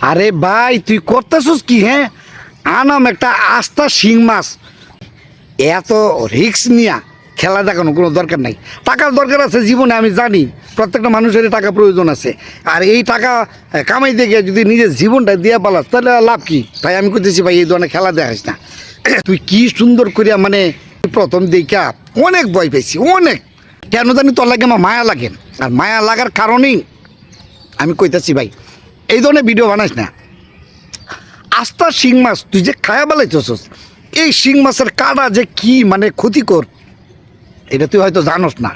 আরে ভাই, তুই করতেছিস কি হ্যাঁ? আনাম একটা আস্থা শিং মাছ। এত রিক্স নিয়া খেলা দেখানো কোনো দরকার নাই। টাকার দরকার আছে জীবনে, আমি জানি। প্রত্যেকটা মানুষেরই টাকা প্রয়োজন আছে। আর এই টাকা কামাইতে গিয়ে যদি নিজের জীবনটা দিয়ে পালাস, তাহলে লাভ কি? তাই আমি করতেছি ভাই, এই ধরনের খেলা দেখাস না। তুই কি সুন্দর করিয়া মানে প্রথম দেখা অনেক ভয় পেয়েছি অনেক। কেন জানি তোর লাগে আমার মায়া লাগে। আর মায়া লাগার কারণেই আমি কইতাছি ভাই এই ধরনের ভিডিও বানাস না। আস্তা শিং মাছ, তুই যে খায়া বেলাইতেছস এই শিং মাছের কাটা যে কি মানে ক্ষতিকর, এটা তুই হয়তো জানোস না।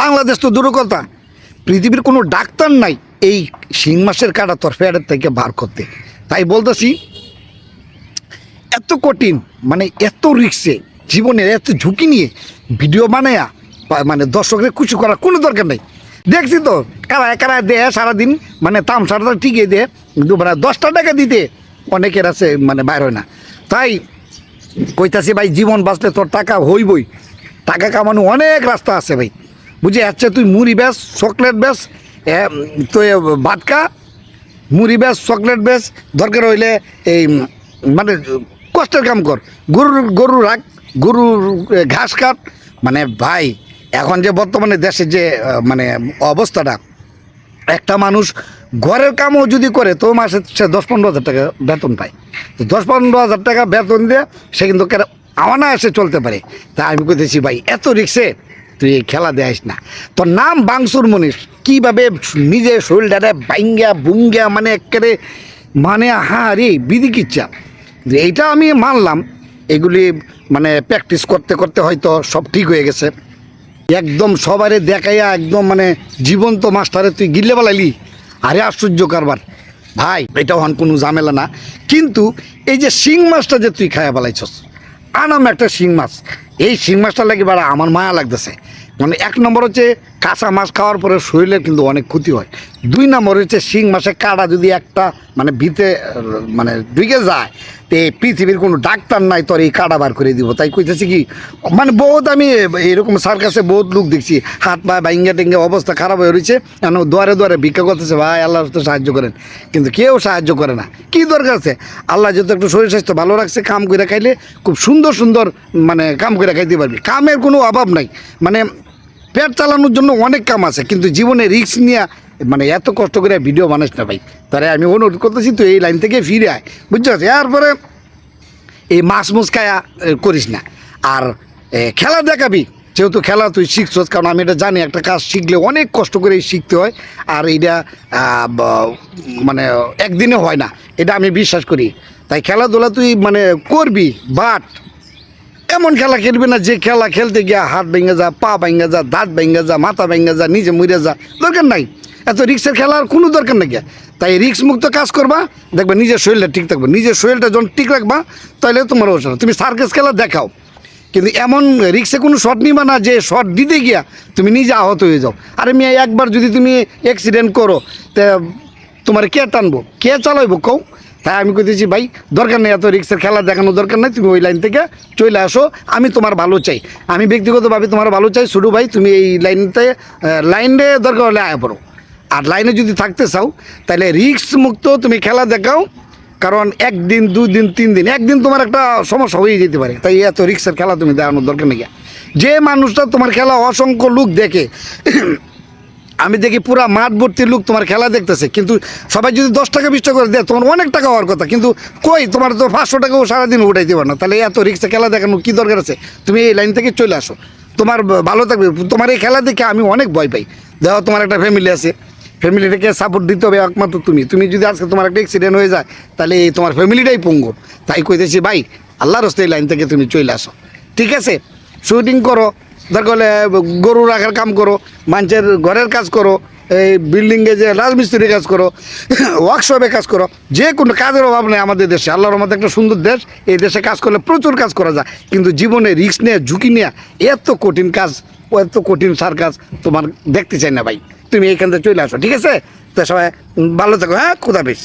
বাংলাদেশ তো দূর কথা পৃথিবীর কোনো ডাক্তার নাই এই শিং মাছের কাটা তোর ফ্যাটের থেকে বার করতে। তাই বলতেছি, এত কঠিন মানে এত রিক্সে, জীবনের এত ঝুঁকি নিয়ে ভিডিও বানায়া মানে দর্শকদের খুশি করার কোনো দরকার নেই। দেখছি তো কারা কারা দেয় সারাদিন মানে তামসাটা টিকে দেয় কিন্তু মানে দশটা টাকা দিতে অনেকের আছে মানে বাইর হয় না। তাই কইতাছি ভাই জীবন বাঁচলে তোর টাকা হইবই। টাকা কামানো অনেক রাস্তা আছে ভাই। বুঝে আচ্ছা তুই মুড়ি বেশ চকলেট বেশ এ, তো এ, ভাতকা মুড়ি বেশ চকলেট বেশ দরকার হইলে এই মানে কষ্টের কাম কর। গরুর গরু রাখ গরুর ঘাস কাট মানে ভাই এখন যে বর্তমানে দেশের যে মানে অবস্থাটা, একটা মানুষ ঘরের কামও যদি করে, তো মাসে সে দশ পনেরো হাজার টাকা বেতন পায়। তো দশ পনেরো হাজার টাকা বেতন দিয়ে সে কিন্তু কেন আওয়ানা এসে চলতে পারে। তা আমি কইতেছি, ভাই, এত রিক্সে তুই এই খেলা দেয়াস না। তোর নাম বাংসুর মনীষ। কীভাবে নিজের শরীরটারে বাইঙ্গা বুঙ্গা মানে একেবারে মানে হারি বিধি কিচ্ছা এইটা আমি মানলাম, এগুলি মানে প্র্যাকটিস করতে করতে হয়তো সব ঠিক হয়ে গেছে। একদম সবারে দেখাইয়া একদম মানে জীবন্ত মাস্টারে তুই গিল্লে বেলাইলি। আরে আশ্চর্য কারবার। ভাই এটা হন কোনো ঝামেলা না। কিন্তু এই যে শিং মাছটা যে তুই খায়া বেলাইছস, আনাম একটা শিং মাছ। এই শিং মাছটা লাগে বাড়া আমার মায়া লাগতেছে। মানে এক নম্বর হচ্ছে কাঁচা মাছ খাওয়ার পরে শরীরের কিন্তু অনেক ক্ষতি হয়। দুই নম্বর হচ্ছে শিং মাছের কাটা যদি একটা মানে ভিতে মানে ঢুকে যায়, তো এই পৃথিবীর কোনো ডাক্তার নাই, তোর এই কাটা বার করে দিব। তাই কইতেছি কি মানে বহুত আমি এরকম সার্কাসে বহুত লোক দেখছি, হাত পা ভাঙ্গা টেঙ্গা অবস্থা খারাপ হয়ে রয়েছে কেন দুয়ারে দুয়ারে ভিক্ষা করতেছে, ভাই আল্লাহ তো সাহায্য করেন। কিন্তু কেউ সাহায্য করে না। কি দরকার আছে? আল্লাহ যত একটু শরীর স্বাস্থ্য ভালো রাখছে, কাম করে খাইলে খুব সুন্দর সুন্দর মানে কাম করে খাইতে পারবি। কামের কোনো অভাব নাই। মানে পেট চালানোর জন্য অনেক কাম আছে, কিন্তু জীবনে রিস্ক নিয়ে মানে এত কষ্ট করে ভিডিও বানাস না ভাই। তারে আমি অনুরোধ করতেছি, তুই এই লাইন থেকে ফিরে আয় বুঝছ এরপরে এই মাছ মুছ খায়া করিস না। আর খেলা দেখাবি, যেহেতু খেলা তুই শিখছস, কারণ আমি এটা জানি, একটা কাজ শিখলে অনেক কষ্ট করে শিখতে হয়, আর ব- মানে একদিনে হয় না, এটা আমি বিশ্বাস করি। তাই খেলাধুলা তুই মানে করবি বাট এমন খেলা খেলবি না? যে খেলা খেলতে গিয়া হাত ভেঙে যা, পা ভেঙে যা, দাঁত ভেঙে যা, মাথা ভেঙে যা, নিজে মরে যা, দরকার নাই। এত রিক্সের খেলার কোনো দরকার নাই গিয়া। তাই রিক্স মুক্ত কাজ করবা, দেখবা নিজের শরীরটা ঠিক থাকবে। নিজের শরীরটা যখন ঠিক রাখবা তাহলে তোমার অবসর তুমি সার্কাস খেলা দেখাও। কিন্তু এমন রিক্সে কোনো শট নিবা না, যে শট দিতে গিয়া তুমি নিজে আহত হয়ে যাও। আরে মিয়া, একবার যদি তুমি অ্যাক্সিডেন্ট করো, তা তোমার কে টানবো? কে চালাইবো কও? তাই আমি কইতেছি, ভাই, দরকার নেই এত রিক্সের খেলা দেখানো দরকার নেই, তুমি ওই লাইন থেকে চলে আসো, আমি তোমার ভালো চাই। আমি ব্যক্তিগতভাবে তোমার ভালো চাই। ছোটো ভাই, তুমি এই লাইনতে লাইনে দরকার হলে আয় পড়ো। আর লাইনে যদি থাকতে চাও, তাহলে রিক্স মুক্ত তুমি খেলা দেখাও। কারণ একদিন দুই দিন তিন দিন একদিন তোমার একটা সমস্যা হয়ে যেতে পারে। তাই এত রিক্সের খেলা তুমি দেখানোর দরকার নেই। যে মানুষটা তোমার খেলা অসংখ্য লোক দেখে আমি দেখি পুরা মাঠ ভর্তি লোক তোমার খেলা দেখতেছে, কিন্তু সবাই যদি দশ টাকা, বিশ টাকা করে দেয়, তোমার অনেক টাকা হওয়ার কথা। কিন্তু কই, তোমার তো পাঁচশো টাকাও সারাদিন উঠাই পারো না। তাহলে এত রিক্সে খেলা দেখানো কী দরকার আছে? তুমি এই লাইন থেকে চলে আসো। তোমার ভালো থাকবে। তোমার এই খেলা দেখে আমি অনেক ভয় পাই। দেখো, তোমার একটা ফ্যামিলি আছে। ফ্যামিলিটাকে সাপোর্ট দিতে হবে একমাত্র তুমি। তুমি যদি আজকে তোমার একটা অ্যাক্সিডেন্ট হয়ে যায়, তাহলে এই তোমার ফ্যামিলিটাই পঙ্গু। তাই কইতেছি, ভাই, আল্লাহর হস্তে এই লাইন থেকে তুমি চলে আসো। ঠিক আছে? শুটিং করো। দরকার হলে গরু রাখার কাম করো, মানুষের ঘরের কাজ করো, এই বিল্ডিংয়ে যে রাজমিস্ত্রির কাজ করো ওয়ার্কশপে কাজ করো, যে কোনো কাজের অভাব নেই আমাদের দেশে। আল্লাহর মধ্যে একটা সুন্দর দেশ, এই দেশে কাজ করলে প্রচুর কাজ করা যায়। কিন্তু জীবনে রিস্ক নিয়ে, ঝুঁকি নিয়ে, এত কঠিন কাজ, এত কঠিন সার কাজ তোমার দেখতে চাই না ভাই। তুমি এইখান থেকে চলে আসো, ঠিক আছে? তো সবাই ভালো থাকো হ্যাঁ? খুদা বেশ